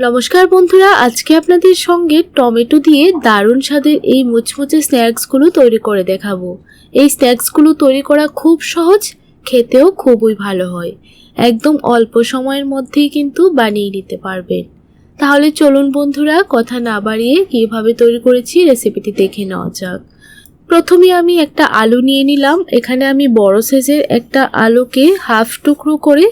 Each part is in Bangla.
নমস্কার বন্ধুরা, আজকে আপনাদের সঙ্গে টমেটো দিয়ে দারুণ স্বাদের এই মুচমুচে স্ন্যাক্সগুলো তৈরি করে দেখাবো। এই স্ন্যাক্সগুলো তৈরি করা খুব সহজ, খেতেও খুবই ভালো হয়। একদম অল্প সময়ের মধ্যেই কিন্তু বানিয়ে নিতে পারবেন। তাহলে চলুন বন্ধুরা, কথা না বাড়িয়ে কীভাবে তৈরি করেছি রেসিপিটি দেখে নেওয়া যাক। প্রথমে আমি একটা আলু নিয়ে নিলাম। এখানে আমি বড় সাইজের একটা আলুকে হাফ টুকরো করে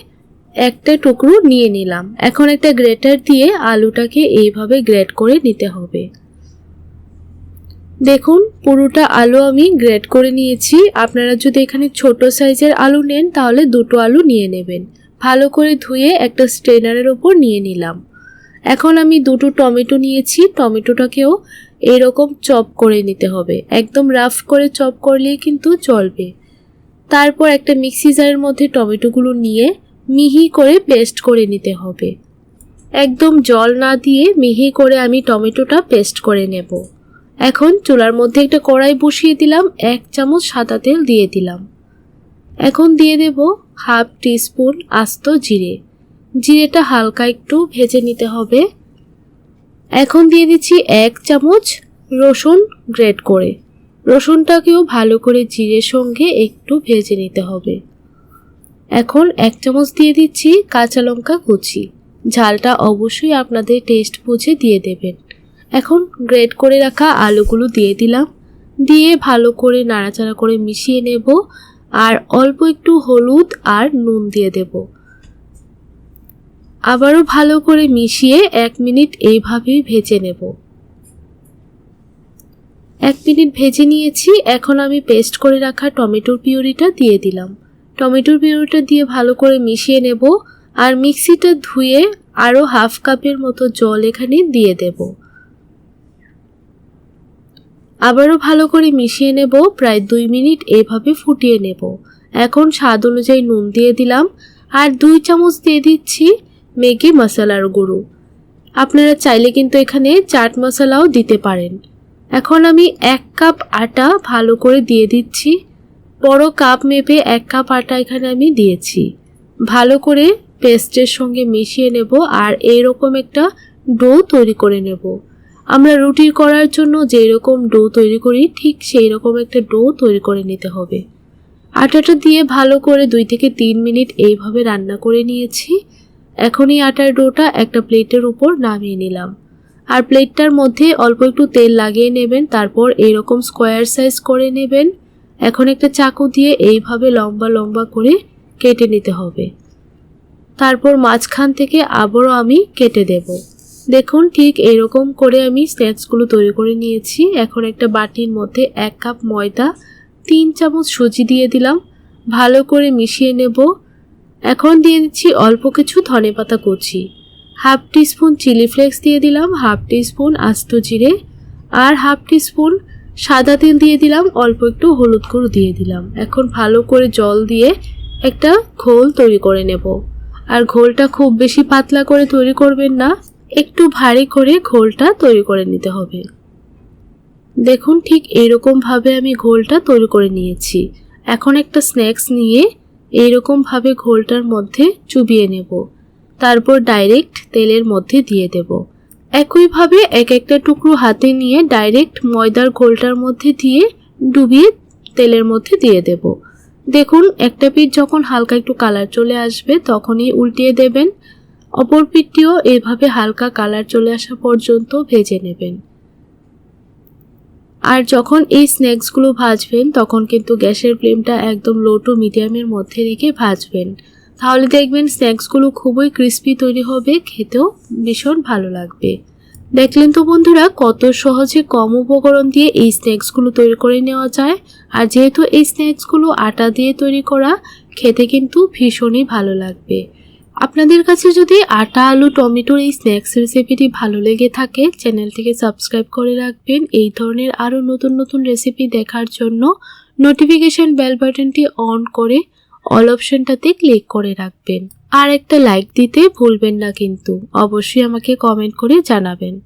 একটা টুকরো নিয়ে নিলাম। এখন একটা গ্রেটার দিয়ে আলুটাকে এইভাবে গ্রেট করে নিতে হবে। দেখুন, পুরোটা আলু আমি গ্রেট করে নিয়েছি। আপনারা যদি এখানে ছোট সাইজের আলু নেন, তাহলে দুটো আলু নিয়ে নেবেন। ভালো করে ধুয়ে একটা স্ট্রেনারের ওপর নিয়ে নিলাম। এখন আমি দুটো টমেটো নিয়েছি। টমেটোটাকেও এরকম চপ করে নিতে হবে। একদম রাফ করে চপ করলেই কিন্তু চলবে। তারপর একটা মিক্সি জারের মধ্যে টমেটোগুলো নিয়ে মিহি করে পেস্ট করে নিতে হবে। একদম জল না দিয়ে মিহি করে আমি টমেটোটা পেস্ট করে নেব। এখন চুলার মধ্যে একটা কড়াই বসিয়ে দিলাম, এক চামচ সাদা তেল দিয়ে দিলাম। এখন দিয়ে দেব হাফ টিস্পুন আস্ত জিরে। জিরেটা হালকা একটু ভেজে নিতে হবে। এখন দিয়ে দিচ্ছি এক চামচ রসুন গ্রেট করে। রসুনটাকেও ভালো করে জিরের সঙ্গে একটু ভেজে নিতে হবে। এখন এক চামচ দিয়ে দিচ্ছি কাঁচা লঙ্কা কুচি। ঝালটা অবশ্যই আপনাদের টেস্ট বুঝে দিয়ে দেবেন। এখন গ্রেট করে রাখা আলুগুলো দিয়ে দিলাম। দিয়ে ভালো করে নাড়াচাড়া করে মিশিয়ে নেব আর অল্প একটু হলুদ আর নুন দিয়ে দেব। আবারও ভালো করে মিশিয়ে এক মিনিট এইভাবেই ভেজে নেব। এক মিনিট ভেজে নিয়েছি। এখন আমি পেস্ট করে রাখা টমেটোর পিউরিটা দিয়ে দিলাম। টমেটোর পিউরিটা দিয়ে ভালো করে মিশিয়ে নেব আর মিক্সিটা ধুয়ে আরও হাফ কাপের মতো জল এখানে দিয়ে দেব। আবারও ভালো করে মিশিয়ে নেব, প্রায় দুই মিনিট এভাবে ফুটিয়ে নেব। এখন স্বাদ অনুযায়ী নুন দিয়ে দিলাম আর দুই চামচ দিয়ে দিচ্ছি ম্যাগি মশলার গুঁড়ো। আপনারা চাইলে কিন্তু এখানে চাট মশলাও দিতে পারেন। এখন আমি এক কাপ আটা ভালো করে দিয়ে দিচ্ছি। বড় কাপ মেপে এক কাপ আটা এখানে আমি দিয়েছি। ভালো করে পেস্টের সঙ্গে মিশিয়ে নেব আর এইরকম একটা ডো তৈরি করে নেব। আমরা রুটি করার জন্য যেই রকম ডো তৈরি করি, ঠিক সেই রকম একটা ডো তৈরি করে নিতে হবে। আটাটা দিয়ে ভালো করে দুই থেকে তিন মিনিট এইভাবে রান্না করে নিয়েছি। এখন এই আটার ডোটা একটা প্লেটের উপর নামিয়ে নিলাম। আর প্লেটটার মধ্যে অল্প একটু তেল লাগিয়ে নেবেন, তারপর এইরকম স্কোয়ার সাইজ করে নেবেন। এখন একটা চাকু দিয়ে এইভাবে লম্বা লম্বা করে কেটে নিতে হবে। তারপর মাঝখান থেকে আবারও আমি কেটে দেব। দেখুন, ঠিক এরকম করে আমি স্ন্যাক্সগুলো তৈরি করে নিয়েছি। এখন একটা বাটির মধ্যে এক কাপ ময়দা, তিন চামচ সুজি দিয়ে দিলাম। ভালো করে মিশিয়ে নেব। এখন দিয়ে দিচ্ছি অল্প কিছু ধনেপাতা কুচি। হাফ টিস্পুন চিলি ফ্লেক্স দিয়ে দিলাম, হাফ টিস্পুন আস্ত জিরে আর হাফ টিস্পুন সাদা তেল দিয়ে দিলাম, অল্প একটু হলুদ গুঁড়ো দিয়ে দিলাম। এখন ভালো করে জল দিয়ে একটা ঘোল তৈরি করে নেব। আর ঘোলটা খুব বেশি পাতলা করে তৈরি করবেন না, একটু ভারী করে ঘোলটা তৈরি করে নিতে হবে। দেখুন ঠিক এইরকমভাবে আমি ঘোলটা তৈরি করে নিয়েছি। এখন একটা স্ন্যাক্স নিয়ে এইরকমভাবে ঘোলটার মধ্যে চুবিয়ে নেব। তারপর ডাইরেক্ট তেলের মধ্যে দিয়ে দেব। একইভাবে এক একটা টুকরো হাতে নিয়ে ডাইরেক্ট ময়দার ঘোলটার মধ্যে দিয়ে ডুবিয়ে তেলের মধ্যে দিয়ে দেব। দেখুন, একটা পিঠ যখন হালকা একটু কালার চলে আসবে, তখনই উল্টিয়ে দেবেন। অপর পিঠটিও এভাবে হালকা কালার চলে আসা পর্যন্ত ভেজে নেবেন। আর যখন এই স্ন্যাক্সগুলো ভাজবেন, তখন কিন্তু গ্যাসের ফ্লেমটা একদম লো টু মিডিয়ামের মধ্যে রেখে ভাজবেন। তাহলে দেখবেন স্ন্যাক্সগুলো খুবই ক্রিস্পি তৈরি হবে, খেতেও ভীষণ ভালো লাগবে। দেখলেন তো বন্ধুরা, কত সহজে কম উপকরণ দিয়ে এই স্ন্যাক্সগুলো তৈরি করে নেওয়া যায়। আর যেহেতু এই স্ন্যাক্সগুলো আটা দিয়ে তৈরি করা, খেতে কিন্তু ভীষণই ভালো লাগবে। আপনাদের কাছে যদি আটা, আলু, টমেটোর এই স্ন্যাক্স রেসিপিটি ভালো লেগে থাকে, চ্যানেলটিকে সাবস্ক্রাইব করে রাখবেন। এই ধরনের আরও নতুন নতুন রেসিপি দেখার জন্য নোটিফিকেশন বেল বাটনটি অন করে অল অপশনটাতে ক্লিক করে রাখবেন। আর একটা লাইক দিতে ভুলবেন না কিন্তু। অবশ্যই আমাকে কমেন্ট করে জানাবেন।